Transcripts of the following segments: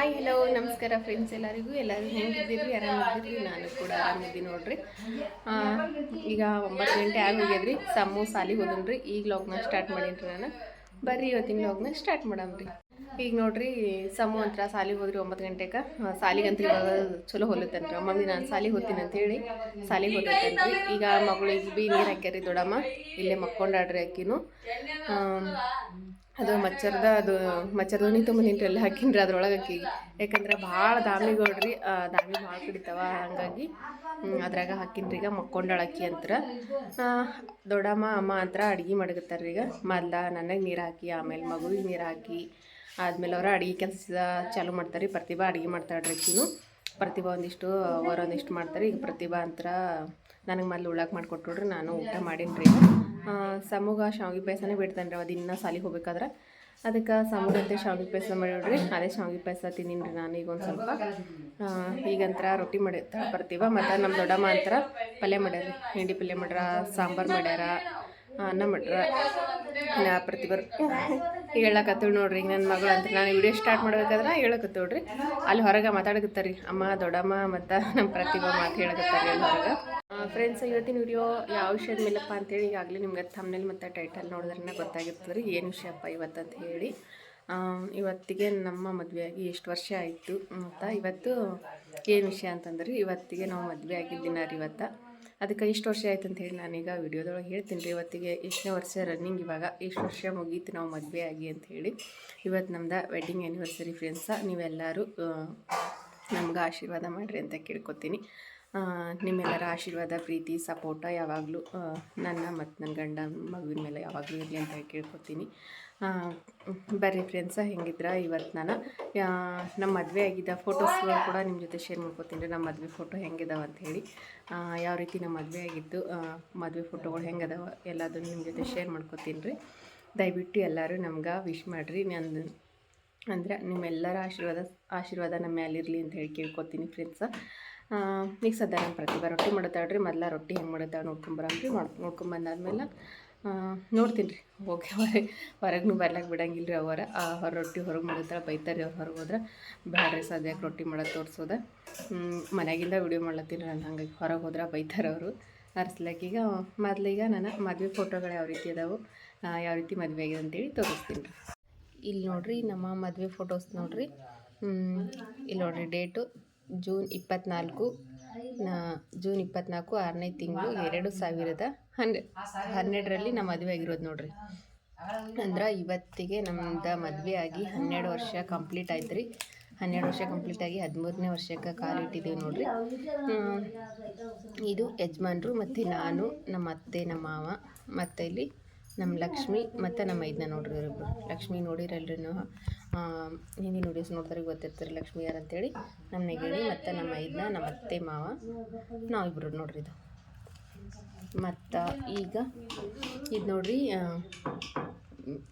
Hi hello ನಮಸ್ಕಾರ friends ಎಲ್ಲರಿಗೂ. ಎಲ್ಲರೂ ಹೆಂಗಿದ್ದೀರಿ? ಆರಾಮಿದ್ದೀರಿ? ನಾನು ಕೂಡ ಆರಾಮಿದ್ದೀನಿ ನೋಡ್ರಿ. ಈಗ ಒಂಬತ್ತು ಗಂಟೆ ಆಗಿ ಹೋಗ್ಯದ್ರಿ ಸಮ್ಮು ಸಾಲಿಗೆ ಹೋದನ್ರಿ. ಈಗ ಲಾಗ್ನ ಸ್ಟಾರ್ಟ್ ಮಾಡೀನಿ ನಾನು. ಬರ್ರಿ ಇವತ್ತಿನ ಲಾಗ್ನ ಸ್ಟಾರ್ಟ್ ಮಾಡಮ್ರಿ. ಈಗ ನೋಡ್ರಿ, ಸಮ್ಮು ಅಂತ ಸಾಲಿಗೆ ಹೋದ್ರಿ ಒಂಬತ್ತು ಗಂಟೆಗೆ ಸಾಲಿಗಂತ ಇವಾಗ ಚಲೋ ಹೊಲತ್ತನ್ರಿ. ಮಮ್ಮಿ ನಾನು ಸಾಲಿಗೆ ಹೋಗ್ತೀನಿ ಅಂತೇಳಿ ಸಾಲಿಗೆ ರೀ ಈಗ ಮಗಳಿಗೆ ಬಿ ನೀರು ಹಾಕ್ಯಾರಿ ದೊಡ್ಡಮ್ಮ. ಇಲ್ಲೇ ಮಕ್ಕೊಂಡಾಡ್ರಿ ಅಕ್ಕಿನು. ಅದು ಮಚ್ಚರ್ದ ಅದು ಮಚ್ಚರ್ದೋನಿ ತೊಗೊಂಡಿನ್ರಿ ಎಲ್ಲ ಹಾಕಿನ್ರಿ ಅದ್ರೊಳಗೆ ಅಕ್ಕಿ. ಯಾಕಂದ್ರೆ ಭಾಳ ದಾಮಿಗಳ್ರಿ ಆ, ದಾಮಿ ಭಾಳ ಕಡಿತಾವ ಹಂಗಾಗಿ ಅದ್ರಾಗ ಹಾಕಿನ್ರಿ ಈಗ ಮಕ್ಕೊಂಡಾಳ ಅಕ್ಕಿ ಅಂತ್ರ. ದೊಡ್ಡಮ್ಮ ಅಮ್ಮ ಅಂತರ ಅಡ್ಗೆ ಮಾಡಕತ್ತಾರ್ರಿ ಈಗ. ಮೊದ್ಲ ನನಗೆ ನೀರು ಹಾಕಿ ಆಮೇಲೆ ಮಗುವಿಗೆ ನೀರು ಹಾಕಿ ಆದ್ಮೇಲೆ ಅವ್ರ ಅಡುಗೆ ಕೆಲಸ ಚಾಲು ಮಾಡ್ತಾರೆ ಪ್ರತಿಭಾ ಅಡ್ಗೆ ಮಾಡ್ತಾಳ್ರಿ ಅಕ್ಕಿನು. ಪ್ರತಿಭಾ ಒಂದಿಷ್ಟು ಅವರೊಂದಿಷ್ಟು ಮಾಡ್ತಾರೆ ಈಗ ಪ್ರತಿಭಾ ಅಂತರ ನನಗೆ ಮೊದ್ಲು ಉಳ್ಳಾಕ ಮಾಡಿಕೊಟ್ಬಿಡ್ರಿ ನಾನು ಊಟ ಮಾಡೀನಿ ರೀ ಸಮೂಗ ಶಾವಿಗೆ ಪಾಯಸನೇ ಬಿಡ್ತಾನೆ ರೀ ಅದು ಇನ್ನೂ ಸಾಲಿಗೆ ಹೋಗ್ಬೇಕಾದ್ರೆ. ಅದಕ್ಕೆ ಸಮೂಗಂತೆ ಶಾವಿಗೆ ಪಾಯಸ ಮಾಡಿಬಿಡ್ರಿ ಅದೇ ಶಾವಿಗೆ ಪಾಯಸ ತಿಂದೀನಿ ರೀ ನಾನು ಈಗ ಒಂದು ಸ್ವಲ್ಪ. ಈಗಂತರ ರೊಟ್ಟಿ ಮಾಡಿ ಬರ್ತೀವ. ಮತ್ತು ನಮ್ಮ ದೊಡ್ಡಮ್ಮ ಅಂತರ ಪಲ್ಯ ಮಾಡ್ಯಾರ ಹಿಂಡಿ ಪಲ್ಯ ಮಾಡ್ಯಾರ, ಸಾಂಬಾರು ಮಾಡ್ಯಾರ. ಅನ್ನ ಮಾಡ್ರೆ ನಾ ಪ್ರತಿಭರು ಹೇಳಕತ್ತೀವಿ ನೋಡ್ರಿ ನನ್ನ ಮಗಳು ಅಂತ. ನಾನು ವಿಡಿಯೋ ಸ್ಟಾರ್ಟ್ ಮಾಡ್ಬೇಕಾದ್ರೆ ಹೇಳಕತ್ತೀವ್ರಿ ಅಲ್ಲಿ ಹೊರಗೆ ಮಾತಾಡಕತ್ತಾರ. ಅಮ್ಮ, ದೊಡ್ಡಮ್ಮ ಮತ್ತು ನಮ್ಮ ಪ್ರತಿಭಾ ಮಾತು ಹೇಳಕತ್ತಾರೆ ಅಲ್ಲಿ ಹೊರಗೆ. ಫ್ರೆಂಡ್ಸ್ ಇವತ್ತಿನ ವಿಡಿಯೋ ಯಾವ ವಿಷಯದ ಮೇಲಪ್ಪ ಅಂತೇಳಿ ಈಗಾಗಲೇ ನಿಮ್ಗೆ ತಮ್ಮನೇಲಿ ಮತ್ತು ಟೈಟಲ್ ನೋಡಿದ್ರೆ ಗೊತ್ತಾಗಿರ್ತದೆ ರೀ. ಏನು ವಿಷಯಪ್ಪ ಇವತ್ತಂತ ಹೇಳಿ. ಇವತ್ತಿಗೆ ನಮ್ಮ ಮದುವೆಯಾಗಿ ಎಷ್ಟು ವರ್ಷ ಆಯಿತು ಮತ್ತು ಇವತ್ತು ಏನು ವಿಷಯ ಅಂತಂದ್ರೆ ಇವತ್ತಿಗೆ ನಾವು ಮದುವೆ ಆಗಿದ್ದಿನ ರೀ ಇವತ್ತು. ಅದಕ್ಕೆ ಇಷ್ಟು ವರ್ಷ ಆಯ್ತು ಅಂತ ಹೇಳಿ ನಾನೀಗ ವಿಡಿಯೋದೊಳಗೆ ಹೇಳ್ತೀನಿ ರೀ. ಇವತ್ತಿಗೆ ಎಷ್ಟನೇ ವರ್ಷ ರನ್ನಿಂಗ್ ಇವಾಗ. ಇಷ್ಟು ವರ್ಷ ಮುಗೀತು ನಾವು ಮದುವೆ ಆಗಿ ಅಂತ ಹೇಳಿ. ಇವತ್ತು ನಮ್ದು ವೆಡ್ಡಿಂಗ್ ಆ್ಯನಿವರ್ಸರಿ ಫ್ರೆಂಡ್ಸ ನೀವೆಲ್ಲರೂ ನಮ್ಗೆ ಆಶೀರ್ವಾದ ಮಾಡಿರಿ ಅಂತ ಕೇಳ್ಕೊತೀನಿ. ನಿಮ್ಮೆಲ್ಲರ ಆಶೀರ್ವಾದ, ಪ್ರೀತಿ ಸಪೋರ್ಟ ಯಾವಾಗಲೂ ನನ್ನ ಮತ್ತು ನನ್ನ ಗಂಡ ಮಗುವಿನ ಮೇಲೆ ಯಾವಾಗಲೂ ಇರಲಿ ಅಂತ ಕೇಳ್ಕೊತೀನಿ. ಬರ್ರಿ ಫ್ರೆಂಡ್ಸ ಹೆಂಗಿದ್ರ? ಇವತ್ತು ನಾನು ನಮ್ಮ ಮದುವೆ ಆಗಿದ್ದ ಫೋಟೋಸ್ಗಳು ಕೂಡ ನಿಮ್ಮ ಜೊತೆ ಶೇರ್ ಮಾಡ್ಕೊತೀನಿ ನಮ್ಮ ಮದುವೆ ಫೋಟೋ ಹೆಂಗಿದಾವೆ ಅಂತ ಹೇಳಿ. ಯಾವ ರೀತಿ ನಮ್ಮ ಮದುವೆ ಆಗಿದ್ದು ಆ, ಮದುವೆ ಫೋಟೋಗಳು ಹೆಂಗದಾವ ಎಲ್ಲದನ್ನು ನಿಮ್ಮ ಜೊತೆ ಶೇರ್ ಮಾಡ್ಕೊತೀನಿ ರೀ. ದಯವಿಟ್ಟು ಎಲ್ಲರೂ ನಮ್ಗೆ ವಿಶ್ ಮಾಡಿರಿ. ನಂದು ಅಂದರೆ ನಿಮ್ಮೆಲ್ಲರ ಆಶೀರ್ವಾದ ಆಶೀರ್ವಾದ ನಮ್ಮ ಮೇಲಿರಲಿ ಅಂತ ಹೇಳಿ ಕೇಳ್ಕೊತೀನಿ ಫ್ರೆಂಡ್ಸ ಈಗ ಸದ್ಯ ನಮ್ಮ ಪ್ರತಿಭಾ ರೊಟ್ಟಿ ಮಾಡ್ತಾಳ್ರಿ. ಮೊದಲ ರೊಟ್ಟಿ ಹೆಂಗೆ ಮಾಡುತ್ತಾಳೆ ನೋಡ್ಕೊಂಬರಂತ್ರಿ ಮಾಡಿ ನೋಡ್ಕೊಂಬಂದಾದ್ಮೇಲೆ ನೋಡ್ತೀನಿ ರೀ. ಓಕೆ ಹೊರಗೆ, ಹೊರಗೂ ಬರ್ಲಾಕ ಬಿಡಂಗಿಲ್ಲ ರೀ ಅವರ ಹೊರ ರೊಟ್ಟಿ ಹೊರಗೆ ಮಾಡತ್ತಾಳ ಬೈತಾರೆ ಅವ್ರು ಹೊರಗೆ ಹೋದ್ರೆ. ಬ್ಯಾಡ್ರಿ ಸದ್ಯಕ್ಕೆ ರೊಟ್ಟಿ ಮಾಡೋದು ತೋರಿಸೋದ. ಮನೆಯಾಗಿಂದ ವಿಡಿಯೋ ಮಾಡ್ಲತ್ತೀನಿ ನಾನು. ಹಂಗಾಗಿ ಹೊರಗೆ ಹೋದ್ರೆ ಬೈತಾರೆ ಅವರು. ಅರ್ಸ್ಲಾಕ ಈಗ ನಾನು ಮದುವೆ ಫೋಟೋಗಳು ಯಾವ ರೀತಿ ಅದಾವು ಯಾವ ರೀತಿ ಮದುವೆ ಆಗಿದೆ ಅಂತೇಳಿ ತೋರಿಸ್ತೀನಿ ರೀ. ಇಲ್ಲಿ ನೋಡ್ರಿ, ನಮ್ಮ ಮದುವೆ ಫೋಟೋಸ್ ನೋಡ್ರಿ. ಇಲ್ಲಿ ನೋಡ್ರಿ ಡೇಟು ಜೂನ್ ಇಪ್ಪತ್ನಾಲ್ಕು. ನಾ ಜೂನ್ ಇಪ್ಪತ್ನಾಲ್ಕು ಆರನೇ ತಿಂಗಳು ಎರಡು ಸಾವಿರದ ಹನ್ನೆ ಹನ್ನೆರಡರಲ್ಲಿ ನಮ್ಮ ಮದುವೆ ಆಗಿರೋದು ನೋಡ್ರಿ. ಅಂದ್ರೆ ಇವತ್ತಿಗೆ ನಮ್ದ ಮದುವೆ ಆಗಿ ಹನ್ನೆರಡು ವರ್ಷ ಕಂಪ್ಲೀಟ್ ಆಯ್ತು ರೀ ಹನ್ನೆರಡು ವರ್ಷ ಕಂಪ್ಲೀಟ್ ಆಗಿ ಹದಿಮೂರನೇ ವರ್ಷಕ್ಕೆ ಕಾಲಿಟ್ಟಿದ್ದೀವಿ ನೋಡ್ರಿ. ಇದು ಯಜಮಾನ್ರು ಮತ್ತು ನಾನು, ನಮ್ಮ ಅತ್ತೆ, ನಮ್ಮ ಮಾವ, ಮತ್ತು ಇಲ್ಲಿ ನಮ್ಮ ಲಕ್ಷ್ಮಿ ಮತ್ತು ನಮ್ಮ ಇದನ್ನ ನೋಡ್ರಿ ಇವರಿಬ್ರು ಲಕ್ಷ್ಮಿ ನೋಡಿರಲ್ರಿ ನೀವು. ಹಿಂದಿನ ವಿಡಿಯೋಸ್ ನೋಡ್ತಾರೆ ಗೊತ್ತಿರ್ತಾರೆ ಲಕ್ಷ್ಮಿ ಯಾರು ಅಂತೇಳಿ. ನಮ್ಮ ನೆಗಡಿ ಮತ್ತು ನಮ್ಮ ಇದನ್ನ ನಮ್ಮ ಅತ್ತೆ ಮಾವ ನಾವಿಬ್ಬರು ನೋಡ್ರಿ ಇದು. ಮತ್ತು ಈಗ ಇದು ನೋಡ್ರಿ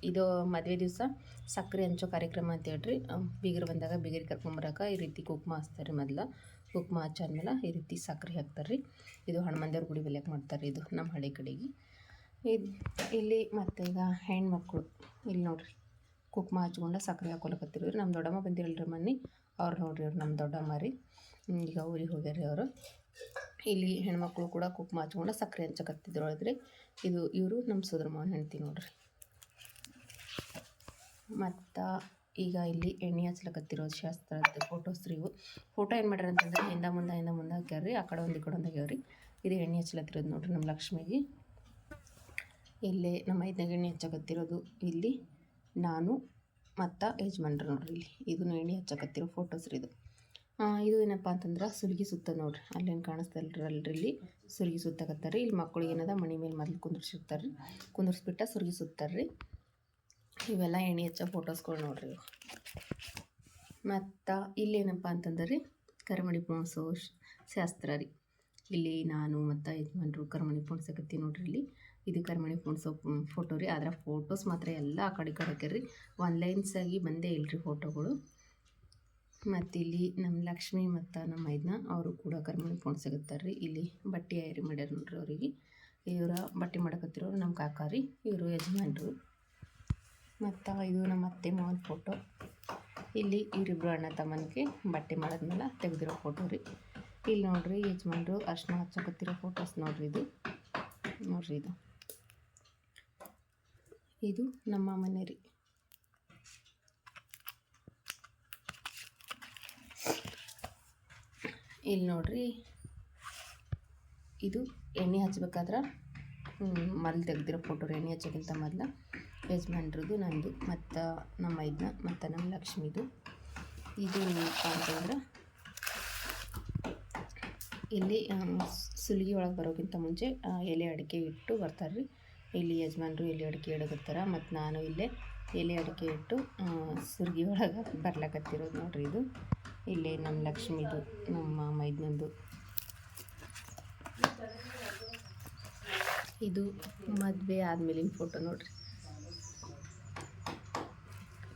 ಇದು ಮದುವೆ ದಿವಸ ಸಕ್ಕರೆ ಹಂಚೋ ಕಾರ್ಯಕ್ರಮ ಅಂತ ಹೇಳ್ರಿ. ಬೀಗರು ಬಂದಾಗ ಬೀಗರಿ ಕರ್ಕೊಂಬರಕ್ಕೆ ಈ ರೀತಿ ಕುಕ್ಮ ಹಚ್ತಾರೆ ಮೊದಲು. ಕುಕ್ಮ ಹಚ್ಚಾದ್ಮೇಲೆ ಈ ರೀತಿ ಸಕ್ಕರೆ ಹಾಕ್ತಾರೆ ರೀ ಇದು ಹನುಮಂದೇವ್ರ ಗುಡಿ ಬೆಲೆಗೆ ಮಾಡ್ತಾರೆ ಇದು ನಮ್ಮ ಹಳ್ಳಿ ಕಡೆಗೆ. ಇದು ಇಲ್ಲಿ ಮತ್ತು ಈಗ ಹೆಣ್ಮಕ್ಳು, ಇಲ್ಲಿ ನೋಡ್ರಿ. ಕುಕ್ಮ ಹಚ್ಕೊಂಡು ಸಕ್ಕರೆ ಹಾಕೊಳಕತ್ತಿರು ನಮ್ಮ ದೊಡ್ಡಮ್ಮ ಬಂದಿರಲ್ರಿ ಮನೆ ಅವ್ರು ನೋಡ್ರಿ ಅವ್ರು ನಮ್ಮ ದೊಡ್ಡಮ್ಮ ರೀ. ಈಗ ಊರಿಗೆ ಹೋಗ್ಯಾರ ಅವರು. ಇಲ್ಲಿ ಹೆಣ್ಮಕ್ಳು ಕೂಡ ಕುಕ್ಮ ಹಚ್ಕೊಂಡು ಸಕ್ಕರೆ ಹಂಚಕತ್ತಿದ್ರು ಹೇಳಿದ್ರಿ ಇದು ಇವರು ನಮ್ಮ ಸೋದರ ಮಾವನ ಹೆಂಡ್ತಿ ನೋಡ್ರಿ. ಮತ್ತು ಈಗ ಇಲ್ಲಿ ಎಣ್ಣೆ ಹಚ್ಲಕತ್ತಿರೋ ಶಾಸ್ತ್ರದ ಫೋಟೋಸ್ ರೀ ಇವು. ಫೋಟೋ ಏನು ಮಾಡ್ಯಾರ ಅಂತಂದ್ರೆ ಹಿಂದ ಮುಂದೆ ಹಿಂದ ಮುಂದೆ ಹಾಕ್ಯಾರ್ರಿ. ಆ ಕಡೆ ಒಂದು, ಈ ಕಡೆ ಒಂದು ಆಗ್ಯಾವ್ರಿ ಇದು ಎಣ್ಣೆ ಹಚ್ಲತ್ತಿರೋದು ನೋಡ್ರಿ ನಮ್ಮ ಲಕ್ಷ್ಮಿಗೆ. ಇಲ್ಲಿ ನಮ್ಮ ಐದನೇ ಎಣ್ಣೆ ಹಚ್ಚಕತ್ತಿರೋದು ಇಲ್ಲಿ. ನಾನು ಮತ್ತು ಯಜಮಾನ್ರು ನೋಡ್ರಿ ಇಲ್ಲಿ. ಇದನ್ನು ಎಣ್ಣೆ ಹಚ್ಚಕತ್ತಿರೋ ಫೋಟೋಸ್ ರೀ ಇದು. ಇದು ಏನಪ್ಪ ಅಂತಂದ್ರೆ ಸುಲ್ಗಿ ಸುತ್ತ ನೋಡ್ರಿ. ಅಲ್ಲೇನು ಕಾಣಿಸ್ತಲ್ರಿ ಅಲ್ರಿ ಇಲ್ಲಿ. ಸುರುಗಿ ಸುತ್ತಕತ್ತಾರ್ರಿ ಇಲ್ಲಿ ಮಕ್ಕಳಿಗೆ ಏನದ? ಮಣಿ ಮೇಲೆ ಮೊದಲು ಕುಂದ್ರಿಸಿರ್ತಾರೆ ರೀ ಕುಂದ್ರಿಸ್ಬಿಟ್ಟ ಸುರುಗಿ ಸುತ್ತಾರ್ರಿ. ಇವೆಲ್ಲ ಎಣ್ಣೆ ಹಚ್ಚೋ ಫೋಟೋಸ್ಗಳು ನೋಡ್ರಿ ಮತ್ತು ಇಲ್ಲೇನಪ್ಪ ಅಂತಂದ್ರೆ? ಕರಮಣಿ ಪೋಣಿಸೋ ಶಾಸ್ತ್ರ ರೀ. ಇಲ್ಲಿ ನಾನು ಮತ್ತು ಯಜಮಾನ್ರು ಕರಮಣಿ ಪೋಣಿಸಕತ್ತೀವಿ ನೋಡ್ರಿ ಇಲ್ಲಿ. ಇದು ಕರ್ಮಣಿ ಪೋಣಿಸೋ ಫೋಟೋ ರೀ. ಅದರ ಫೋಟೋಸ್ ಮಾತ್ರ ಎಲ್ಲ ಆ ಕಡೆ ಈ ಕಡೆ ಹಾಕ್ಯಾರ ರೀ ಒನ್ ಲೈನ್ಸ್ ಆಗಿ ಬಂದೇ ಇಲ್ರಿ ಫೋಟೋಗಳು ಮತ್ತು ಇಲ್ಲಿ ನಮ್ಮ ಲಕ್ಷ್ಮಿ ಮತ್ತು ನಮ್ಮ ಇದನ್ನ ಅವರು ಕೂಡ ಕರ್ಮಣಿ ಫೋನ್ ಸಿಗುತ್ತಾರೆ ರೀ ಇಲ್ಲಿ ಬಟ್ಟೆ ಆಯ್ರಿ ಮಾಡ್ಯಾರ ನೋಡ್ರಿ ಅವರಿಗೆ. ಇವರ ಬಟ್ಟೆ ಮಾಡಕತ್ತಿರೋರು ನಮ್ಮ ಕಾಕ ರೀ. ಇವರು ಯಜಮಾನ್ರು. ಮತ್ತು ಇದು ನಮ್ಮ ಅತ್ತೆ ಮಾವನ ಫೋಟೋ ಇಲ್ಲಿ ಇವರಿಬ್ಬರು ಅಣ್ಣ ತಮ್ಮನಿಗೆ ಬಟ್ಟೆ ಮಾಡಿದ್ಮೇಲೆ ತೆಗೆದಿರೋ ಫೋಟೋ ರೀ. ಇಲ್ಲಿ ನೋಡ್ರಿ ಯಜಮಾನ್ರು ಅರ್ಶನ ಹಚ್ಚಕತ್ತಿರೋ ಫೋಟೋಸ್ ನೋಡ್ರಿ ಇದು. ನೋಡ್ರಿ ಇದು. ಇದು ನಮ್ಮ ಮನೆ ರೀ. ಇಲ್ಲಿ ನೋಡ್ರಿ. ಇದು ಎಣ್ಣೆ ಹಚ್ಬೇಕಾದ್ರೆ ಮೊದಲು ತೆಗ್ದಿರೋ ಫೋಟೋ ಎಣ್ಣೆ ಹಚ್ಚೋಕ್ಕಿಂತ ಮೊದಲು. ಯಜಮಾನ್ರದ್ದು ನಂದು, ಮತ್ತು ನಮ್ಮ ಇದನ್ನ ಮತ್ತು ನಮ್ಮ ಲಕ್ಷ್ಮಿದು. ಇದು ಅಂತಂದ್ರೆ, ಇಲ್ಲಿ ಸುಲಿಗೆ ಒಳಗೆ ಬರೋಕ್ಕಿಂತ ಮುಂಚೆ ಎಲೆ ಅಡಿಕೆ ಇಟ್ಟು ಬರ್ತಾರೆ ರೀ ಇಲ್ಲಿ ಯಜಮಾನ್ರು ಎಲೆ ಅಡಿಕೆ ಇಡಗತ್ತಾರ ಮತ್ತು ನಾನು ಇಲ್ಲೇ ಎಲೆ ಅಡಿಕೆ ಇಟ್ಟು ಸುರ್ಗಿ ಒಳಗೆ ಬರ್ಲಕತ್ತಿರೋದು ನೋಡ್ರಿ ಇದು. ಇಲ್ಲಿ ನಮ್ಮ ಲಕ್ಷ್ಮಿದು, ನಮ್ಮ ಮೈದ್ನಂದು. ಇದು ಮದುವೆ ಆದಮೇಲಿನ ಫೋಟೋ ನೋಡ್ರಿ.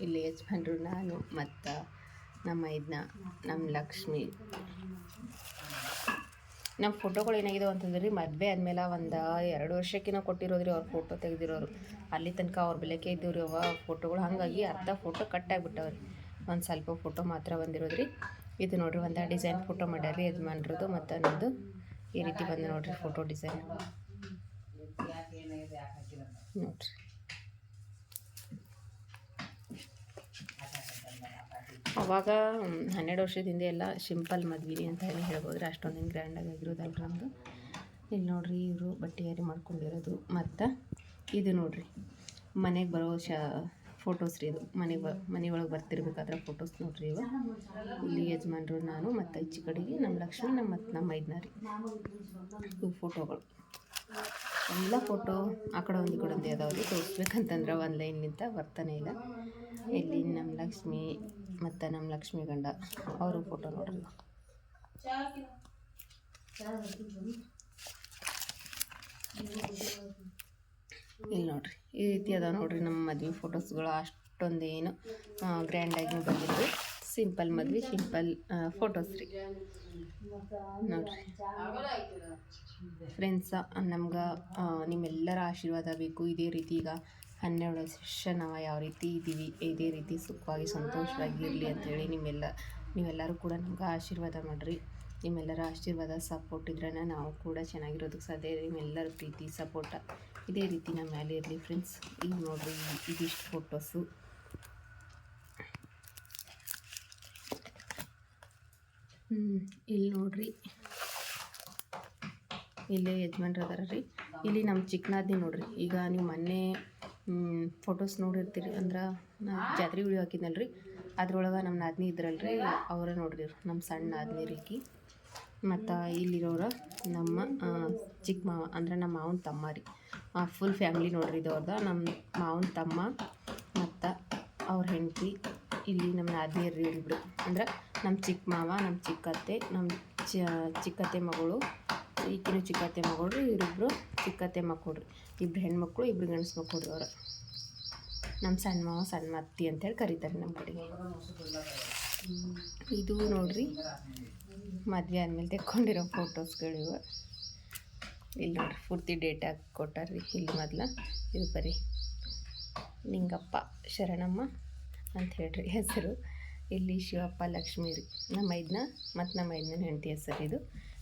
ಇಲ್ಲಿ ಯಜಮಾನ್ರು ನಾನು ಮತ್ತು ನಮ್ಮ ಇದನ್ನ ನಮ್ಮ ಲಕ್ಷ್ಮಿ. ನಮ್ಮ ಫೋಟೋಗಳು ಏನಾಗಿದೆ ಅಂತಂದ್ರೆ ಮದುವೆ ಆದಮೇಲೆ ಒಂದು ಎರಡು ವರ್ಷಕ್ಕಿನ ಕೊಟ್ಟಿರೋದ್ರಿ ಅವ್ರ ಫೋಟೋ ತೆಗೆದಿರೋರು. ಅಲ್ಲಿ ತನಕ ಅವ್ರ ಬೆಲೆಕೆ ಇದ್ದವ್ರಿ ಅವ ಫೋಟೋಗಳು ಹಾಗಾಗಿ ಅರ್ಧ ಫೋಟೋ ಕಟ್ ಆಗಿಬಿಟ್ಟವ್ರಿ. ಒಂದು ಸ್ವಲ್ಪ ಫೋಟೋ ಮಾತ್ರ ಬಂದಿರೋದ್ರಿ. ಇದು ನೋಡ್ರಿ ಒಂದು ಡಿಸೈನ್ ಫೋಟೋ ಮಾಡ್ಯಾರ್ರಿ ಮಾಡಿರೋದು ಮತ್ತು ನಮ್ಮದು ಈ ರೀತಿ ಬಂದು ನೋಡ್ರಿ ಫೋಟೋ ಡಿಸೈನ್. ನೋಡ್ರಿ. ಅವಾಗ ಹನ್ನೆರಡು ವರ್ಷದ ಹಿಂದೆ ಎಲ್ಲ ಸಿಂಪಲ್ ಮದ್ವೆ ಅಂತ ಹೇಳಿ ಹೇಳ್ಬೋದು ರೀ ಅಷ್ಟೊಂದೇನು ಗ್ರ್ಯಾಂಡಾಗಿ ಆಗಿರೋದಲ್ಲ ನಮ್ಮದು ಇಲ್ಲಿ ನೋಡ್ರಿ ಇವರು ಬಟ್ಟೆ ಯಾರಿ ಮಾಡ್ಕೊಂಡಿರೋದು. ಮತ್ತು ಇದು ನೋಡ್ರಿ, ಮನೆಗೆ ಬರೋ ಶ ಫೋಟೋಸ್ ರೀ ಇದು. ಮನೆಗೆ ಬ, ಮನೆ ಒಳಗೆ ಬರ್ತಿರ್ಬೇಕಾದ್ರೆ ಫೋಟೋಸ್ ನೋಡ್ರಿ ಇವು. ಇಲ್ಲಿ ಯಜಮಾನ್ರು, ನಾನು ಮತ್ತು ಈಚೆ ಕಡೆಗೆ ನಮ್ಮ ಲಕ್ಷ್ಮಿ ನಮ್ಮ ಮತ್ತು ನಮ್ಮ ಮೈದ್ನ ರೀ ಇವು ಫೋಟೋಗಳು ಎಲ್ಲ ಫೋಟೋ ಆ ಕಡೆ ಒಂದು ಕಡೆ ಒಂದು ಅದಾವೆ ತೋರಿಸ್ಬೇಕಂತಂದ್ರೆ ಒಂದು ಲೈನ್ನಿಂದ ಬರ್ತಾನೆ ಇಲ್ಲ. ಇಲ್ಲಿ ನಮ್ಮ ಲಕ್ಷ್ಮಿ ಮತ್ತು ನಮ್ಮ ಲಕ್ಷ್ಮಿ ಗಂಡ, ಅವರು ಫೋಟೋ ನೋಡ್ರಿ ಇಲ್ಲಿ ನೋಡ್ರಿ, ಈ ರೀತಿ ಅದಾವೆ ನೋಡ್ರಿ ನಮ್ಮ ಮದುವೆ ಫೋಟೋಸ್ಗಳು ಅಷ್ಟೊಂದೇನು ಗ್ರ್ಯಾಂಡಾಗಿ ಬಂದಿದ್ದು. ಸಿಂಪಲ್ ಮದ್ವೆ, ಸಿಂಪಲ್ ಫೋಟೋಸ್ ರೀ. ನೋಡ್ರಿ. ಫ್ರೆಂಡ್ಸ ನಮ್ಗೆ ನಿಮ್ಮೆಲ್ಲರ ಆಶೀರ್ವಾದ ಬೇಕು. ಇದೇ ರೀತಿ ಈಗ ಹನ್ನೆರಡು ವರ್ಷ ನಾವು ಯಾವ ರೀತಿ ಇದ್ದೀವಿ, ಇದೇ ರೀತಿ ಸುಖವಾಗಿ, ಸಂತೋಷವಾಗಿ ಇರಲಿ ಅಂಥೇಳಿ ನಿಮ್ಮೆಲ್ಲ, ನೀವೆಲ್ಲರೂ ಕೂಡ ನಮ್ಗೆ ಆಶೀರ್ವಾದ ಮಾಡಿರಿ. ನಿಮ್ಮೆಲ್ಲರ ಆಶೀರ್ವಾದ ಸಪೋರ್ಟ್ ಇದ್ರೇ ನಾವು ಕೂಡ ಚೆನ್ನಾಗಿರೋದಕ್ಕೆ ಸಾಧ್ಯ ಇದೆ. ನಿಮ್ಮೆಲ್ಲರ ಪ್ರೀತಿ ಸಪೋರ್ಟ ಇದೇ ರೀತಿ ನಮ್ಮ ಮೇಲೆ ಇರಲಿ ಫ್ರೆಂಡ್ಸ್ ಈಗ ನೋಡಿರಿ, ಇದಿಷ್ಟು ಫೋಟೋಸು ಇಲ್ಲಿ ನೋಡ್ರಿ. ಇಲ್ಲೇ ಯಜಮಾನ್ರು ಅದಾರ ರೀ. ಇಲ್ಲಿ ನಮ್ಮ ಚಿಕ್ಕನಾದ್ನಿ ನೋಡ್ರಿ. ಈಗ ನೀವು ಮೊನ್ನೆ ಫೋಟೋಸ್ ನೋಡಿರ್ತೀರಿ ಅಂದ್ರೆ ನಾ ಜಾತ್ರೆ ವಿಡಿಯೋ ಹಾಕಿದ್ನಲ್ಲ ರೀ. ಅದ್ರೊಳಗೆ ನಮ್ಮ ನಾದ್ನಿ ಇದ್ರಲ್ರಿ, ಅವರ ನೋಡ್ರಿ. ನಮ್ಮ ಸಣ್ಣ ನಾದಿನಿ ರೀಕಿ ಮತ್ತು ಇಲ್ಲಿರೋರ ನಮ್ಮ ಚಿಕ್ಕ ಮಾವ, ಅಂದ್ರೆ ನಮ್ಮ ಮಾವನ ತಮ್ಮ ರೀ. ಫುಲ್ ಫ್ಯಾಮ್ಲಿ ನೋಡ್ರಿ ಇದು ನಮ್ಮ ಮಾವನ ತಮ್ಮ ಮತ್ತು ಅವ್ರ ಹೆಂಡತಿ. ಇಲ್ಲಿ ನಮ್ಮ ನಾದ್ನಿಯರು ರೀ ಇಬ್ಬರು ಅಂದ್ರೆ ನಮ್ಮ ಚಿಕ್ಕ ಮಾವ ನಮ್ಮ ಚಿಕ್ಕತ್ತೆ ನಮ್ಮ ಚಿಕ್ಕತ್ತೆ ಮಗಳು ಈಕಿನ ಚಿಕ್ಕತ್ತೆ ಮಗಳು ಇವರಿಬ್ಬರು ಚಿಕ್ಕತ್ತೆ ಮಕ್ಕಳು ಇಬ್ಬರು ಹೆಣ್ಮಕ್ಳು ಇಬ್ಬರು ಗಂಡಸು ಮಕ್ಕಳು ಅವರು. ನಮ್ಮ ಸಣ್ಣ ಮಾವ, ಸಣ್ಣ ಅತ್ತಿ ಅಂತೇಳಿ ಕರೀತಾರೆ ನಮ್ಮ ಕಡೆಗೆ. ಇದು ನೋಡ್ರಿ, ಮದುವೆ ಆದಮೇಲೆ ತೆಕ್ಕೊಂಡಿರೋ ಫೋಟೋಸ್ಗಳಿವು. ಇಲ್ಲಿ ನೋಡ್ರಿ, ಪೂರ್ತಿ ಡೇಟ್ ಹಾಕಿ ಕೊಟ್ಟಾರ್ರಿ, ಇಲ್ಲಿ ಮೊದ್ಲು. ಇದು ಬರೀ ನಿಂಗಪ್ಪ ಶರಣಮ್ಮ ಅಂತ ಹೇಳ್ರಿ ಹೆಸರು. ಇಲ್ಲಿ ಶಿವಪ್ಪ, ಲಕ್ಷ್ಮಿ ರೀ ನಮ್ಮ ಐದನ, ಮತ್ತು ನಮ್ಮ ಐದನ ಹೆಂಡತಿ ಹೆಸರು ಇದು.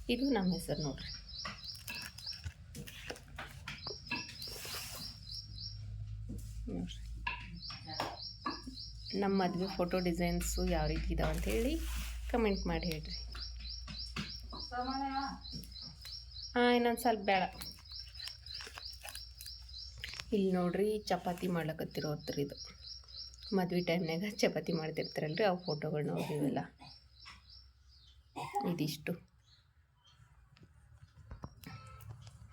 ಇದು ನಮ್ಮ ಹೆಸರು ನೋಡ್ರಿ. ನೋಡ್ರಿ. ನಮ್ಮ ಮದುವೆ ಫೋಟೋ ಡಿಸೈನ್ಸು ಯಾವ ರೀತಿ ಇದಾವೆ ಅಂತೇಳಿ ಕಮೆಂಟ್ ಮಾಡಿ ಹೇಳ್ರಿ. ಹಾಂ, ಇನ್ನೊಂದು ಸ್ವಲ್ಪ ಬೇಡ. ಇಲ್ಲಿ ನೋಡ್ರಿ ಚಪಾತಿ ಮಾಡ್ಲಕತ್ತಿರೋತ್ರ ಇದು. ಮದ್ವೆ ಟೈಮ್ನಾಗ ಚಪಾತಿ ಮಾಡ್ತಿರ್ತಾರಲ್ರಿ, ಆ ಫೋಟೋಗಳು ನೋಡ್ರಿ ಇವೆಲ್ಲ. ಇದಿಷ್ಟು.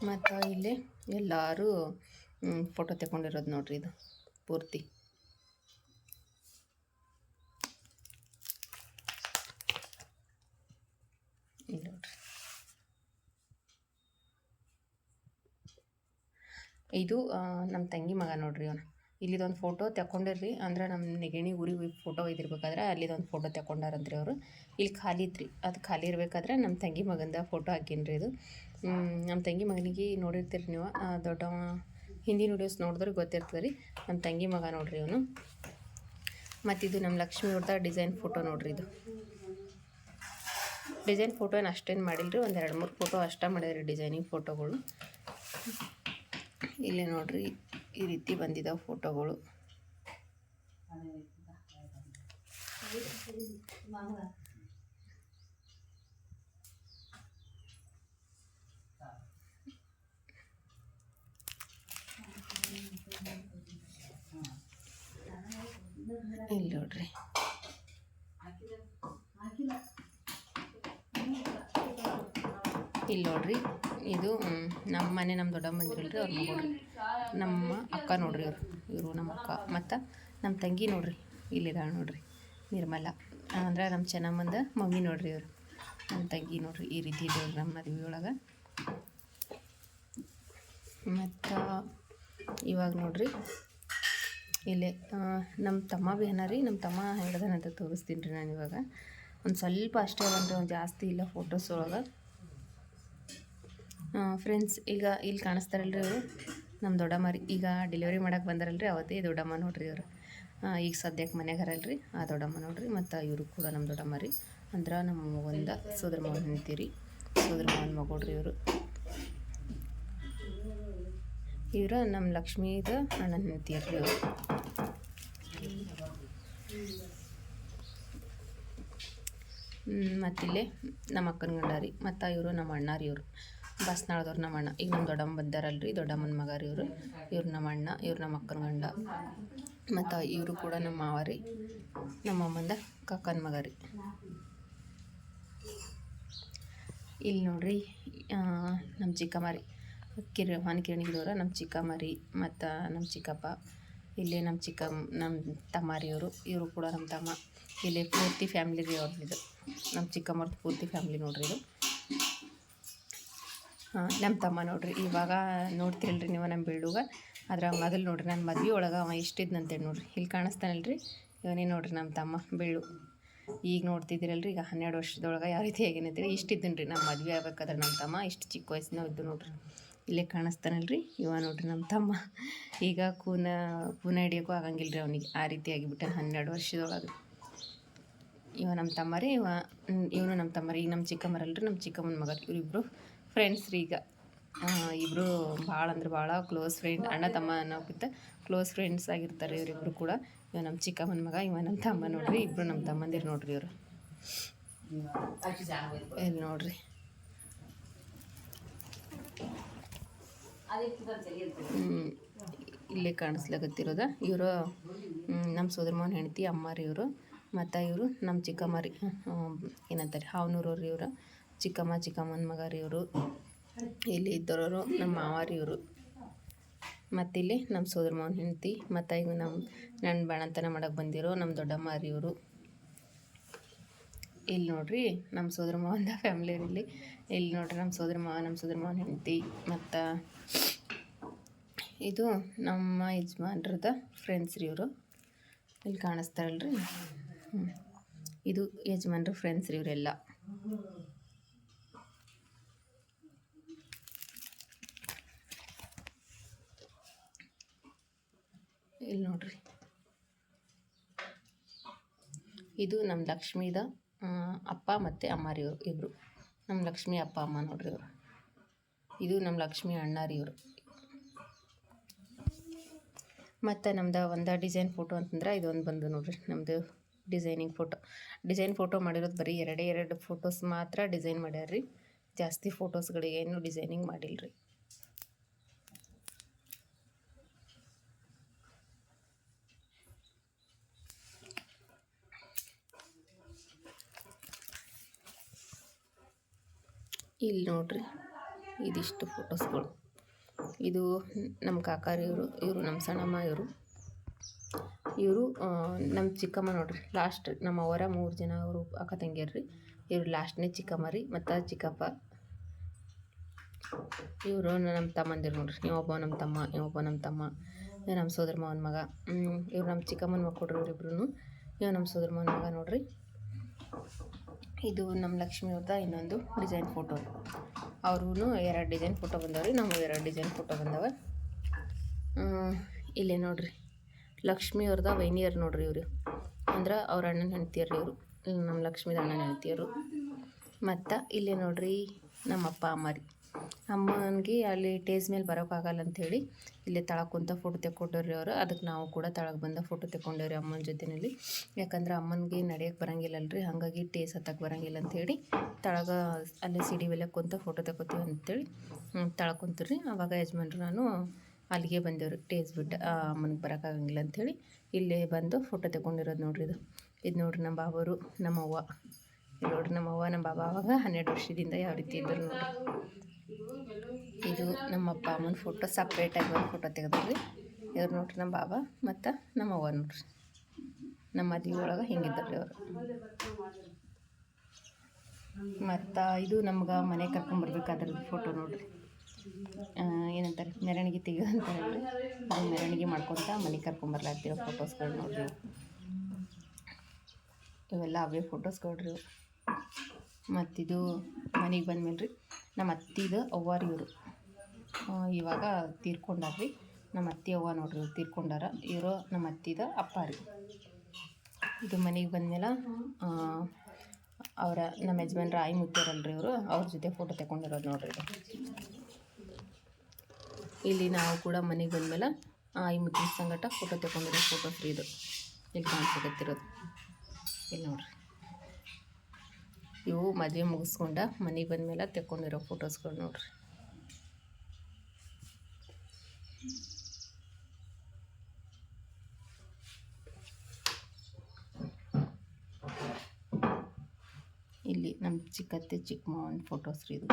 ಮತ್ತು ಇಲ್ಲಿ ಎಲ್ಲರೂ ಫೋಟೋ ತಗೊಂಡಿರೋದು ನೋಡ್ರಿ ಇದು, ಪೂರ್ತಿ. ಇದು ನಮ್ಮ ತಂಗಿ ಮಗ ನೋಡ್ರಿ ಅವನು ಇಲ್ಲಿದೊಂದು ಫೋಟೋ ತಗೊಂಡಿರ್ರಿ ಅಂದ್ರೆ ನಮ್ಮ ನೆಗಣಿ ಊರಿಗೆ ಫೋಟೋ ಒಯ್ದಿರ್ಬೇಕಾದ್ರೆ ಅಲ್ಲಿದೊಂದು ಫೋಟೋ ತಗೊಂಡಾರಂತ್ರಿ ಅವರು. ಇಲ್ಲಿ ಖಾಲಿ ಇತ್ರಿ. ಅದು ಖಾಲಿ ಇರಬೇಕಾದ್ರೆ ನಮ್ಮ ತಂಗಿ ಮಗಂದ ಫೋಟೋ ಹಾಕೀನಿ ಇದು. ನಮ್ಮ ತಂಗಿ ಮಗನಿಗೆ ನೋಡಿರ್ತೀರಿ ನೀವು. ದೊಡ್ಡವ ಹಿಂದಿನ ವಿಡಿಯೋಸ್ ನೋಡಿದ್ರೆ ಗೊತ್ತಿರ್ತದೆ ರೀ. ನಮ್ಮ ತಂಗಿ ಮಗ ನೋಡ್ರಿ ಇವನು ಮತ್ತಿದು ನಮ್ಮ ಲಕ್ಷ್ಮಿ ಅವ್ರದ ಡಿಸೈನ್ ಫೋಟೋ ನೋಡ್ರಿ ಇದು. ಡಿಸೈನ್ ಫೋಟೋ ಏನು ಅಷ್ಟೇನು ಮಾಡಿಲ್ಲರಿ ಒಂದು ಎರಡು ಮೂರು ಫೋಟೋ ಅಷ್ಟೇ ಮಾಡಿದ್ರಿ ಡಿಸೈನಿಂಗ್ ಫೋಟೋಗಳು. ಇಲ್ಲೇ ನೋಡ್ರಿ ಈ ರೀತಿ ಬಂದಿದ್ದಾವೆ ಫೋಟೋಗಳು. ಇಲ್ಲಿ ನೋಡ್ರಿ. ಇಲ್ಲಿ ನೋಡ್ರಿ. ಇದು ನಮ್ಮ ಮನೆ ನಮ್ಮ ದೊಡ್ಡಮ್ಮ ಅವ್ರ ಮಗಳು ನಮ್ಮ ಅಕ್ಕ ನೋಡ್ರಿ ಇವರು ಇವರು ನಮ್ಮ ಅಕ್ಕ. ಮತ್ತು ನಮ್ಮ ತಂಗಿ ನೋಡ್ರಿ. ಇಲ್ಲಿದ್ದಾಳೆ ನೋಡ್ರಿ. ನಿರ್ಮಲ. ಅಂದ್ರೆ ನಮ್ಮ ಚೆನ್ನಮ್ಮಂದ ಮಮ್ಮಿ ನೋಡ್ರಿ ಇವರು. ನಮ್ಮ ತಂಗಿ ನೋಡ್ರಿ ಈ ರೀತಿ ಇದ್ದೇವೆ ನಮ್ಮ ಮದುವೆ ಒಳಗೆ. ಮತ್ತು ಇವಾಗ ನೋಡ್ರಿ. ಇಲ್ಲೇ ನಮ್ಮ ತಮ್ಮ ಭೀ ರೀ. ನಮ್ಮ ತಮ್ಮ ಹೆಂಗದನಂತ ತೋರಿಸ್ತೀನಿ ರೀ ನಾನು ಇವಾಗ. ಒಂದು ಸ್ವಲ್ಪ ಅಷ್ಟೇ ಒಂದು ಜಾಸ್ತಿ ಇಲ್ಲ ಫೋಟೋಸ್ ಒಳಗೆ. ಫ್ರೆಂಡ್ಸ್ ಈಗ ಇಲ್ಲಿ ಕಾಣಿಸ್ತಾರಲ್ರಿ ಇವರು. ನಮ್ಮ ದೊಡ್ಡಮ್ಮ ರೀ, ಈಗ ಡೆಲಿವರಿ ಮಾಡಕ್ಕೆ ರೀ ಅವತ್ತೇ ದೊಡ್ಡಮ್ಮ ನೋಡ್ರಿ ಇವರು. ಈಗ ಸದ್ಯಕ್ಕೆ ಮನೆಗೆ ಹರಲ್ರಿ ಆ ದೊಡ್ಡಮ್ಮ ನೋಡ್ರಿ, ಮತ್ತು ಇವರು ಕೂಡ ನಮ್ಮ ದೊಡ್ಡಮ್ಮ ರೀ. ಅಂದ್ರೆ ನಮ್ಮ ಮಗಂದ ಸೋದರ ಮಗನ ಹೆಂಡ್ತೀರಿ ಸೋದರ ಮಗನ ಮಗಳ್ರಿ ಇವರು. ಇವರು ನಮ್ಮ ಲಕ್ಷ್ಮೀದ ಅಣ್ಣನ ನಿಂತೀರಿ ಇವರು. ಮತ್ತಿಲ್ಲೇ ನಮ್ಮ ಅಕ್ಕನ ಗಂಡ ರೀ, ಮತ್ತು ಇವರು ನಮ್ಮ ಅಣ್ಣಾರಿ ರೀ ಇವರು. ಬಸ್ನಾಳದವ್ರು ನಮ್ಮ ಅಣ್ಣ ಈಗ ನಮ್ಮ ದೊಡ್ಡಮ್ಮ ಬಂದಾರಲ್ರಿ, ದೊಡ್ಡಮ್ಮನ ಮಗ ರೀ ಇವರು. ಇವ್ರು ನಮ್ಮ ಅಣ್ಣ ಇವ್ರು ನಮ್ಮ ಅಕ್ಕನ ಗಂಡ. ಮತ್ತು ಇವರು ಕೂಡ ನಮ್ಮ ಮಾವ ರೀ, ನಮ್ಮ ಅಮ್ಮಂದ ಕಕ್ಕನ ಮಗ ರೀ. ಇಲ್ಲಿ ನೋಡ್ರಿ ನಮ್ಮ ಚಿಕ್ಕಮ್ಮ ರೀ. ಕಿರ ಹೊನ್ಕಿರಣಿಗಿದವ್ರ ನಮ್ಮ ಚಿಕ್ಕಮ್ಮ ರೀ, ಮತ್ತು ನಮ್ಮ ಚಿಕ್ಕಪ್ಪ. ಇಲ್ಲಿ ನಮ್ಮ ಚಿಕ್ಕ ನಮ್ಮ ತಮ್ಮ ರೀ ಇವರು. ಕೂಡ ನಮ್ಮ ತಮ್ಮ. ಇಲ್ಲಿ ಪೂರ್ತಿ ಫ್ಯಾಮ್ಲಿ ರೀ ಅವ್ರದ್ದು ನಮ್ಮ ಚಿಕ್ಕಮ್ಮರ್ದು ಪೂರ್ತಿ ಫ್ಯಾಮ್ಲಿ ನೋಡ್ರಿ ಇದು. ನಮ್ಮ ತಮ್ಮ ನೋಡ್ರಿ, ಇವಾಗ ನೋಡ್ತಿರಲ್ರಿ ನೀವು ನಮ್ಮ ಬೀಳುಗ. ಅದ್ರ ಮೊದಲು ನೋಡ್ರಿ ನನ್ನ ಮದ್ವೆ ಒಳಗೆ ಅವ ಎಷ್ಟಿದ್ನಂತೇಳಿ ನೋಡ್ರಿ. ಇಲ್ಲಿ ಕಾಣಿಸ್ತಾನಲ್ರಿ. ಇವನೇ ನೋಡ್ರಿ ನಮ್ಮ ತಮ್ಮ, ಬೀಳು. ಈಗ ನೋಡ್ತಿದ್ದೀರಲ್ರಿ, ಈಗ ಹನ್ನೆರಡು ವರ್ಷದೊಳಗೆ ಯಾವ ರೀತಿ ಹೇಗೇನಂತೇಳಿ ಇಷ್ಟಿದ್ದನು ರೀ ನಮ್ಮ ಮದುವೆ ಆಗ್ಬೇಕಾದ್ರೆ ನಮ್ಮ ತಮ್ಮ ಇಷ್ಟು ಚಿಕ್ಕ ವಯಸ್ಸಿನ ಇದ್ದು ನೋಡ್ರಿ. ಇಲ್ಲೇ ಕಾಣಿಸ್ತಾನಲ್ರಿ, ಇವ ನೋಡ್ರಿ ನಮ್ಮ ತಮ್ಮ. ಈಗ ಕೂನ ಕೂನ ಹಿಡಿಯೋಕ್ಕೂ ಆಗಂಗಿಲ್ಲ ರೀ ಅವನಿಗೆ. ಆ ರೀತಿ ಆಗಿಬಿಟ್ಟ ಹನ್ನೆರಡು ವರ್ಷದೊಳಗೆ. ಇವ ನಮ್ಮ ತಮ್ಮ ರೀ ಇವ ಇವನು ನಮ್ಮ ತಮ್ಮ ರೀ ಈಗ ನಮ್ಮ ಚಿಕ್ಕಮ್ಮರಲ್ರಿ ನಮ್ಮ ಚಿಕ್ಕಮ್ಮನ ಮಗ ಇವರಿಬ್ಬರು ಫ್ರೆಂಡ್ಸ್ ರೀ ಈಗ. ಇಬ್ಬರು ಭಾಳ ಅಂದ್ರೆ ಭಾಳ ಕ್ಲೋಸ್ ಫ್ರೆಂಡ್ ಅಣ್ಣ ತಮ್ಮ ಅನ್ನೋಕ್ಕಿಂತ ಕ್ಲೋಸ್ ಫ್ರೆಂಡ್ಸ್ ಆಗಿರ್ತಾರೆ ಇವರಿಬ್ಬರು ಕೂಡ. ಇವ ನಮ್ಮ ಚಿಕ್ಕಮ್ಮನ ಮಗ, ಇವ ನಮ್ಮ ತಮ್ಮ ನೋಡ್ರಿ ಇಬ್ಬರು ನಮ್ಮ ತಮ್ಮಂದಿರು ನೋಡ್ರಿ ಇವರು. ಇಲ್ಲಿ ನೋಡ್ರಿ. ಹ್ಮ್. ಇಲ್ಲೇ ಕಾಣಿಸ್ಲಾಗತ್ತಿರೋದ. ಇವರು ನಮ್ಮ ಸೋದರಮ್ಮನ ಹೆಂಡತಿ ಅಮ್ಮಾರಿ ಇವರು. ಮತ್ತು ಇವರು ನಮ್ಮ ಚಿಕ್ಕಮ್ಮ ರೀ. ಏನಂತಾರೆ, ಹಾವನೂರವ್ರು ಇವರು. ಚಿಕ್ಕಮ್ಮ, ಚಿಕ್ಕಮ್ಮನ ಇವರು ಇಲ್ಲಿ ಇದ್ದವರು ನಮ್ಮ ಮಾವಾರಿ ಇವರು ಮತ್ತಿಲ್ಲಿ ನಮ್ಮ ಸೋದರ ಮಾವನ ಹೆಂಡತಿ ಮತ್ತು ಈಗ ನಮ್ಮ ನನ್ನ ಬಾಣಂತನ ಮಾಡಕ್ಕೆ ಬಂದಿರೋ ನಮ್ಮ ದೊಡ್ಡಮ್ಮ ಇವರು ಇಲ್ಲಿ ನೋಡ್ರಿ ನಮ್ಮ ಸೋದರ ಫ್ಯಾಮ್ಲಿ ಇಲ್ಲಿ. ಇಲ್ಲಿ ನೋಡ್ರಿ ನಮ್ಮ ಸೋದರ ಮಾವ, ನಮ್ಮ ಸೋದರ ಮಾವನ ಹೆಂಡತಿ ಮತ್ತು ಇದು ನಮ್ಮ ಯಜಮಾನ್ರದ ಫ್ರೆಂಡ್ಸ್ ರೀ ಇವರು. ಇಲ್ಲಿ ಕಾಣಿಸ್ತಾರಲ್ರಿ ಇದು ಯಜಮಾನ್ರ ಫ್ರೆಂಡ್ಸ್ ರೀ ಇವರೆಲ್ಲ. ಇಲ್ಲಿ ನೋಡ್ರಿ. ಇದು ನಮ್ಮ ಲಕ್ಷ್ಮೀದ ಅಪ್ಪ ಮತ್ತು ಅಮ್ಮ ರೀ ಇವರು ನಮ್ಮ ಲಕ್ಷ್ಮಿ ಅಪ್ಪ, ಅಮ್ಮ ನೋಡ್ರಿ ಇವರು. ಇದು ನಮ್ಮ ಲಕ್ಷ್ಮಿ ಅಣ್ಣ ರೀ ಇವರು. ಮತ್ತು ನಮ್ದು ಒಂದು ಡಿಸೈನ್ ಫೋಟೋ ಅಂತಂದ್ರೆ ಇದೊಂದು ಬಂದು ನೋಡ್ರಿ. ನಮ್ಮದು ಡಿಸೈನಿಂಗ್ ಫೋಟೋ. ಡಿಸೈನ್ ಫೋಟೋ ಮಾಡಿರೋದು ಬರೀ ಎರಡೇ ಎರಡು ಫೋಟೋಸ್ ಮಾತ್ರ ಡಿಸೈನ್ ಮಾಡ್ಯಾರ ರೀ ಜಾಸ್ತಿ ಫೋಟೋಸ್ಗಳಿಗೆ ಏನು ಡಿಸೈನಿಂಗ್ ಮಾಡಿಲ್ಲ ರೀ ಇಲ್ಲಿ ನೋಡ್ರಿ, ಇದಿಷ್ಟು ಫೋಟೋಸ್ಗಳು. ಇದು ನಮ್ಮ ಕಾಕಾರಿ ಇವರು ಇವರು ನಮ್ಮ ಸಣ್ಣಮ್ಮ ಇವರು ಇವರು ನಮ್ಮ ಚಿಕ್ಕಮ್ಮ ನೋಡ್ರಿ ಲಾಸ್ಟ್ ನಮ್ಮ ಅವರ ಮೂರು ಜನ ಅವರು ಅಕ್ಕ ತಂಗಿಯರು ರೀ ಇವರು ಲಾಸ್ಟ್ನೇ ಚಿಕ್ಕಮ್ಮ ರೀ, ಮತ್ತು ಚಿಕ್ಕಪ್ಪ. ಇವರು ನಮ್ಮ ತಮ್ಮಂದಿರು ನೋಡ್ರಿ ಇವೊಬ್ಬ ನಮ್ಮ ತಮ್ಮ ಇವೊಬ್ಬ ನಮ್ಮ ತಮ್ಮ ನಮ್ಮ ಸೋದರ ಮಗ ಇವ್ರು ನಮ್ಮ ಚಿಕ್ಕಮ್ಮನ ಮಕ್ಕಳು ಇವ್ರಿಬ್ರು ಇವ ನಮ್ಮ ಸೋದರ ಮಗ ನೋಡ್ರಿ. ಇದು ನಮ್ಮ ಲಕ್ಷ್ಮಿ ಅವ್ರದ ಇನ್ನೊಂದು ಡಿಸೈನ್ ಫೋಟೋ ಅವ್ರಿಗೂ ಎರಡು ಡಿಸೈನ್ ಫೋಟೋ ಬಂದವ್ರಿ, ನಾವು ಎರಡು ಡಿಸೈನ್ ಫೋಟೋ ಬಂದವ. ಇಲ್ಲೇ ನೋಡ್ರಿ, ಲಕ್ಷ್ಮಿ ಅವ್ರದ ವೈನಿಯರ್ ನೋಡ್ರಿ ಇವರು. ಅಂದ್ರೆ ಅವ್ರ ಅಣ್ಣನ ಹೆಂಡ್ತಿಯರು ಇವರು. ನಮ್ಮ ಲಕ್ಷ್ಮೀದ ಅಣ್ಣನ ಹೆಂಡ್ತಿಯರು. ಮತ್ತು ಇಲ್ಲೇ ನೋಡ್ರಿ ನಮ್ಮಪ್ಪ ಅಮ್ಮ ರೀ ಅಮ್ಮನಿಗೆ ಅಲ್ಲಿ ಟೇಸ್ ಮೇಲೆ ಬರೋಕ್ಕಾಗಲ್ಲ ಅಂಥೇಳಿ ಇಲ್ಲೇ ತಳಗೆ ಕುಂತ ಫೋಟೋ ತೆಕ್ಕೊಟ್ಟವ್ರಿ ಅವರು. ಅದಕ್ಕೆ ನಾವು ಕೂಡ ತಳಗೆ ಬಂದ ಫೋಟೋ ತೆಕ್ಕೊಂಡೇವ್ರಿ ಅಮ್ಮನ ಜೊತೆಯಲ್ಲಿ ಯಾಕಂದ್ರೆ ಅಮ್ಮನಿಗೆ ನಡೆಯಕ್ಕೆ ಬರಂಗಿಲ್ಲಲ್ರಿ. ಹಾಗಾಗಿ ಟೇಸ್ ಹತ್ತಕ್ಕೆ ಬರಂಗಿಲ್ಲ ಅಂಥೇಳಿ ತಳಗ ಅಲ್ಲೇ ಸಿಡಿ ಮೇಲೆ ಕುಂತ ಫೋಟೋ ತೆಕ್ಕೋತೀವಿ ಅಂತೇಳಿ ತಳಗೆ ಕುಂತ್ರಿ ಅವಾಗ ಯಜಮಾನ್ರು ನಾನು ಅಲ್ಲಿಗೆ ಬಂದೇವ್ರಿ. ಟೇಸ್ ಬಿಟ್ಟು ಅಮ್ಮನಿಗೆ ಬರೋಕ್ಕಾಗಂಗಿಲ್ಲ ಅಂಥೇಳಿ ಇಲ್ಲೇ ಬಂದು ಫೋಟೋ ತೆಕ್ಕೊಂಡಿರೋದು ನೋಡ್ರಿ ಇದು. ಇದು ನೋಡ್ರಿ ನಮ್ಮ ಬಾಬರು ನಮ್ಮ ಅವ್ವ ಇಲ್ಲಿ ನೋಡ್ರಿ ನಮ್ಮ ಅವ್ವ ನಮ್ಮ ಬಾಬಾ ಅವಾಗ ಹನ್ನೆರಡು ವರ್ಷದಿಂದ ಯಾವ ರೀತಿ ಇದ್ದರು ನೋಡ್ರಿ. ಇದು ನಮ್ಮ ಅಪ್ಪ ಅಮ್ಮನ ಫೋಟೋ ಸಪ್ರೇಟಾಗಿ ಒಂದು ಫೋಟೋ ತೆಗೆದ್ರಿ ಇವ್ರು ನೋಡ್ರಿ ನಮ್ಮ ಬಾಬಾ ಮತ್ತು ನಮ್ಮ ಅವ್ವ ನೋಡ್ರಿ. ನಮ್ಮ ಮದುವೆ ಒಳಗೆ ಹಿಂಗಿದ್ದಾರೆ ಅವರು ಮತ್ತು ಇದು ನಮ್ಗೆ ಮನೆ ಕರ್ಕೊಂಬರ್ಬೇಕಾದ್ರದ್ದು ಫೋಟೋ ನೋಡ್ರಿ. ಏನಂತಾರೆ? ಮೆರವಣಿಗೆ ತೆಗೆದು ಅಂತಾರಲ್ರಿ ಅದು ಮೆರವಣಿಗೆ ಮಾಡ್ಕೊತ ಮನೆ ಕರ್ಕೊಂಬರ್ಲಾಗ್ತಿರೋ ಫೋಟೋಸ್ಗಳು ನೋಡ್ರಿ ಇವು. ಇವೆಲ್ಲ ಅವೇ ಫೋಟೋಸ್ಗಳ್ರಿ ಮತ್ತಿದು ಮನೆಗೆ ಬಂದ್ಮೇಲೆ ರೀ ನಮ್ಮ ಅತ್ತಿದು ಅವ್ವಾರ ಇವರು. ಇವಾಗ ತೀರ್ಕೊಂಡಾರ್ರಿ. ನಮ್ಮ ಅತ್ತಿ ಅವ್ವ ನೋಡ್ರಿ ತೀರ್ಕೊಂಡಾರ. ಇವರು ನಮ್ಮ ಅತ್ತಿದ ಅಪ್ಪ ರೀ ಇದು ಮನೆಗೆ ಬಂದಮೇಲೆ ಅವರ ನಮ್ಮ ಯಜಮಾನ್ರ ಆಯಿ ಮುತ್ಯಾರಲ್ರಿ ಇವರು. ಅವ್ರ ಜೊತೆ ಫೋಟೋ ತಗೊಂಡಿರೋದು ನೋಡ್ರಿ ಇಲ್ಲಿ ನಾವು ಕೂಡ ಮನೆಗೆ ಬಂದಮೇಲೆ ಆಯಿ ಮುತ್ತಿನ ಸಂಗಟ ಫೋಟೋ ತಗೊಂಡಿರೋ ಫೋಟೋ ಫ್ರೀ ಇದು. ಇಲ್ಲಿ ಕಾಣಿಸ್ಕೊತಿರೋದು ಇಲ್ಲಿ ನೋಡ್ರಿ. ಇವು ಮದುವೆ ಮುಗಿಸ್ಕೊಂಡ ಮನೆಗೆ ಬಂದಮೇಲೆ ತೆಕ್ಕೊಂಡಿರೋ ಫೋಟೋಸ್ಗಳು ನೋಡ್ರಿ. ಇಲ್ಲಿ ನಮ್ಮ ಚಿಕ್ಕತ್ತೆ, ಚಿಕ್ಕ ಮಾವನ ಫೋಟೋಸ್ ರೀ ಇದು.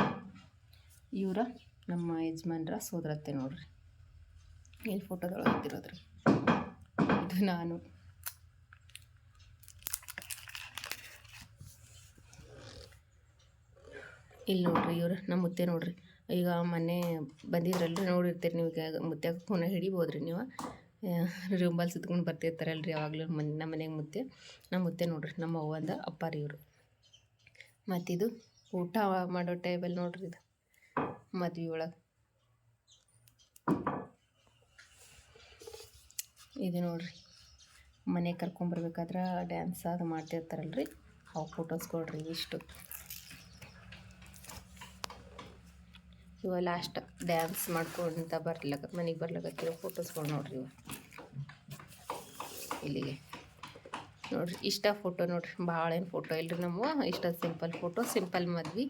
ಇವರ ನಮ್ಮ ಯಜಮಾನ್ರ ಸೋದರತ್ತೆ ನೋಡ್ರಿ. ಇಲ್ಲಿ ಫೋಟೋದೊಳಗೆ ಹತ್ತಿರೋದ್ರಿ ಇದು ನಾನು. ಇಲ್ಲಿ ನೋಡ್ರಿ ಇವ್ರು, ನಮ್ಮ ಮುತ್ತೆ ನೋಡ್ರಿ. ಈಗ ಮೊನ್ನೆ ಬಂದಿದ್ರಲ್ರಿ, ನೋಡಿರ್ತೀರಿ ನೀವು ಈಗ ಫೋನ ಹಿಡಿಬೋದ್ರಿ ನೀವು. ರಿಂಬಲ್ ಸುತ್ಕೊಂಡು ಬರ್ತಿರ್ತಾರಲ್ರಿ ಯಾವಾಗಲೂ ಮನೆ, ನಮ್ಮ ಮನೆಗೆ ಮುತ್ತೆ. ನಮ್ಮ ಮುತ್ತೆ ನೋಡ್ರಿ, ನಮ್ಮ ಅವ್ವಂದ, ಅಪ್ಪಾರಿ ಇವರು. ಮತ್ತಿದು ಊಟ ಮಾಡೋ ಟೇಬಲ್ ನೋಡ್ರಿ ಇದು, ಮದ್ವೆ ಒಳಗೆ. ಇದು ನೋಡ್ರಿ, ಮನೆಗೆ ಕರ್ಕೊಂಬರ್ಬೇಕಾದ್ರೆ ಡ್ಯಾನ್ಸ್ ಅದು ಮಾಡ್ತಿರ್ತಾರಲ್ರಿ. ಅವು ಫೋಟೋಸ್ ಕೊಡ್ರಿ ಇಷ್ಟು. ಇವ ಲಾಸ್ಟ್ ಡ್ಯಾನ್ಸ್ ಮಾಡ್ಕೊಂತ ಬರ್ಲಕ ಮನೆಗೆ ಬರ್ಲಕತ್ತಿರೋ ಫೋಟೋಸ್ಗಳು ನೋಡ್ರಿ ಇವು. ಇಲ್ಲಿಗೆ. ನೋಡ್ರಿ, ಇಷ್ಟ ಫೋಟೋ ನೋಡ್ರಿ. ಭಾಳ ಏನು ಫೋಟೋ ಇಲ್ರಿ ನಮ್ಮ. ಇಷ್ಟ ಸಿಂಪಲ್ ಫೋಟೋ ಸಿಂಪಲ್ ಮದ್ವೆ.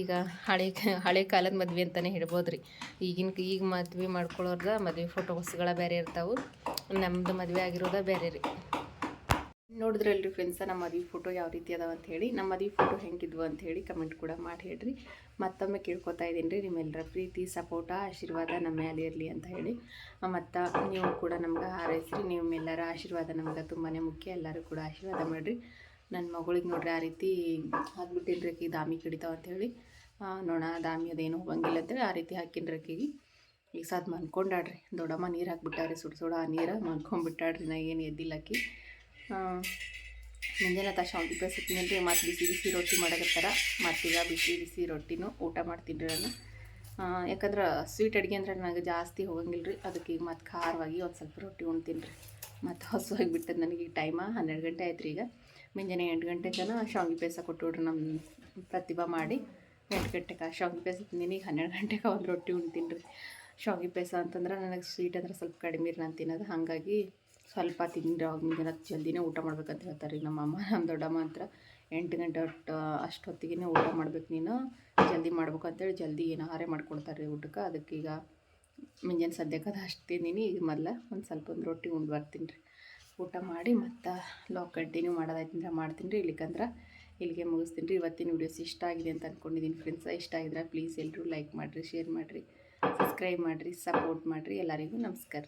ಈಗ ಹಳೆ ಹಳೆ ಕಾಲದ ಮದ್ವೆ ಅಂತಲೇ ಹೇಳ್ಬೋದು ರೀ ಈಗಿನ ಈಗ ಮದ್ವೆ ಮಾಡ್ಕೊಳ್ಳೋರ್ದ ಮದ್ವೆ ಫೋಟೋಸ್ಗಳ ಬೇರೆ ಇರ್ತಾವೆ. ನಮ್ಮದು ಮದುವೆ ಆಗಿರೋದ ಬೇರೆ ರೀ. ನೋಡಿದ್ರಲ್ರಿ ಫ್ರೆಂಡ್ಸ ನಮ್ಮ ಮದುವೆ ಫೋಟೋ ಯಾವ ರೀತಿ ಅದಾವ ಅಂತ ಹೇಳಿ. ನಮ್ಮ ಮದುವೆ ಫೋಟೋ ಹೆಂಗಿದ್ವು ಅಂತ ಹೇಳಿ ಕಮೆಂಟ್ ಕೂಡ ಮಾಡಿ ಹೇಳ್ರಿ. ಮತ್ತೊಮ್ಮೆ ಕೇಳ್ಕೊತಾ ಇದ್ದೀನಿ ರೀ ನಿಮ್ಮೆಲ್ಲರ ಪ್ರೀತಿ ಸಪೋರ್ಟ ಆಶೀರ್ವಾದ ನಮ್ಮ ಮೇಲೆ ಇರಲಿ ಅಂತ ಹೇಳಿ. ಮತ್ತು ನೀವು ಕೂಡ ನಮ್ಗೆ ಹಾರೈಸ್ರಿ ನಿಮ್ಮೆಲ್ಲರ ಆಶೀರ್ವಾದ ನಮ್ಗೆ ತುಂಬಾ ಮುಖ್ಯ. ಎಲ್ಲರೂ ಕೂಡ ಆಶೀರ್ವಾದ ಮಾಡಿರಿ. ನನ್ನ ಮಗಳಿಗೆ ನೋಡ್ರಿ ಆ ರೀತಿ ಹಾಕ್ಬಿಟ್ಟಿನ್ರಿ ಆಕಿ ದಾಮಿ ಕಡಿತಾವ ಅಂತೇಳಿ ನೋಣ ದಾಮಿ ಅದೇನು ಹೋಗಂಗಿಲ್ಲ ಅಂತೇಳಿ ಆ ರೀತಿ ಹಾಕಿನ್ರಿ ಆಕಿಗೆ ಈಗ ಸಾದ್ ಮನ್ಕೊಂಡಾಡ್ರಿ ದೊಡ್ಡಮ್ಮ ನೀರು ಹಾಕ್ಬಿಟ್ಟಾರಿ ಸುಡ್ ಸುಡ ಆ ನೀರು ಮನ್ಕೊಂಡ್ಬಿಟ್ಟಾಡ್ರಿ ನಾ ಏನು ಎದ್ದಿಲ್ಲ ಆಕಿ ಆ, ಮುಂಜಾನೆ ತ ಶಾವಿಗೆ ಪಾಯಸ ತಿನ್ನಿ ಮತ್ತು ಬಿಸಿ ಬಿಸಿ ರೊಟ್ಟಿ ಮಾಡಕತ್ತಾರ. ಮತ್ತೀಗ ಬಿಸಿ ಬಿಸಿ ರೊಟ್ಟಿನೂ ಊಟ ಮಾಡ್ತೀನಿ ನಾನು. ಯಾಕಂದ್ರೆ ಸ್ವೀಟ್ ಅಡುಗೆ ಅಂದ್ರೆ ನನಗೆ ಜಾಸ್ತಿ ಹೋಗಂಗಿಲ್ಲ ರೀ ಅದಕ್ಕೆ ಈಗ ಮತ್ತು ಖಾರವಾಗಿ ಒಂದು ಸ್ವಲ್ಪ ರೊಟ್ಟಿ ಉಣ್ತೀನಿ ರೀ. ಮತ್ತು ಹಸುವಾಗಿ ಬಿಟ್ಟದ ನನಗೆ ಈಗ ಟೈಮ ಹನ್ನೆರಡು ಗಂಟೆ ಆಯ್ತು ರೀ ಈಗ. ಮುಂಜಾನೆ ಎಂಟು ಗಂಟೆ ಜನ ಶಾವಿಗೆ ಪಾಯಸ ಕೊಟ್ಟುಬಿಡ್ರಿ ನಮ್ಮ ಪ್ರತಿಭಾ ಮಾಡಿ. ಎಂಟು ಗಂಟೆಗೆ ಶಾವಿಗೆ ಪಾಯಸ ತಿಂದಿನಿ. ಈಗ ಹನ್ನೆರಡು ಗಂಟೆಗೆ ಒಂದು ರೊಟ್ಟಿ ಉಣ್ತೀನಿ ರೀ. ಶಾವಿಗೆ ಪಾಯಸ ಅಂತಂದ್ರೆ ನನಗೆ ಸ್ವೀಟ್ ಅಂದ್ರೆ ಸ್ವಲ್ಪ ಕಡಿಮೆ ನಾನು ತಿನ್ನೋದು. ಹಾಗಾಗಿ ಸ್ವಲ್ಪ ತಿಂದರೆ ಮುಂಜಾನೆ ಜಲ್ದಿನೇ ಊಟ ಮಾಡ್ಬೇಕಂತ ಹೇಳ್ತಾರೆ ರೀ ನಮ್ಮಮ್ಮ ನಮ್ಮ ದೊಡ್ಡಮ್ಮ ಹತ್ರ. ಎಂಟು ಗಂಟೆ ಅಷ್ಟು ಅಷ್ಟೊತ್ತಿಗೆ ಊಟ ಮಾಡ್ಬೇಕು ನೀನು. ಜಲ್ದಿ ಮಾಡ್ಬೇಕು ಅಂತೇಳಿ ಜಲ್ದಿ ಏನಾರೇ ಮಾಡ್ಕೊಡ್ತಾರೆ ರೀ ಊಟಕ್ಕೆ. ಅದಕ್ಕೆ ಈಗ ಮುಂಜಾನೆ ಸದ್ಯಕ್ಕೆ ಅಷ್ಟು ತಿಂದೀನಿ. ಈಗ ಮೊದಲ ಒಂದು ಸ್ವಲ್ಪ ಒಂದು ರೊಟ್ಟಿ ಉಂಡು ಬರ್ತೀನಿ ರೀ. ಊಟ ಮಾಡಿ ಮತ್ತು ಲಾಕ್ ಕಂಟಿನ್ಯೂ ಮಾಡೋದಾಯ್ತಂದ್ರೆ ಮಾಡ್ತೀನಿ ರೀ. ಇಲ್ಲಿಕಂದ್ರೆ ಇಲ್ಲಿಗೆ ಮುಗಿಸ್ತೀನಿ ರೀ. ಇವತ್ತಿನ ವೀಡಿಯೋಸ್ ಇಷ್ಟ ಆಗಿದೆ ಅಂತ ಅಂದ್ಕೊಂಡಿದ್ದೀನಿ ಫ್ರೆಂಡ್ಸ್ ಇಷ್ಟ ಆಗಿದ್ರೆ ಪ್ಲೀಸ್ ಎಲ್ಲರೂ ಲೈಕ್ ಮಾಡಿರಿ ಶೇರ್ ಮಾಡಿರಿ ಸಬ್ಸ್ಕ್ರೈಬ್ ಮಾಡಿರಿ ಸಪೋರ್ಟ್ ಮಾಡಿರಿ. ಎಲ್ಲರಿಗೂ ನಮಸ್ಕಾರ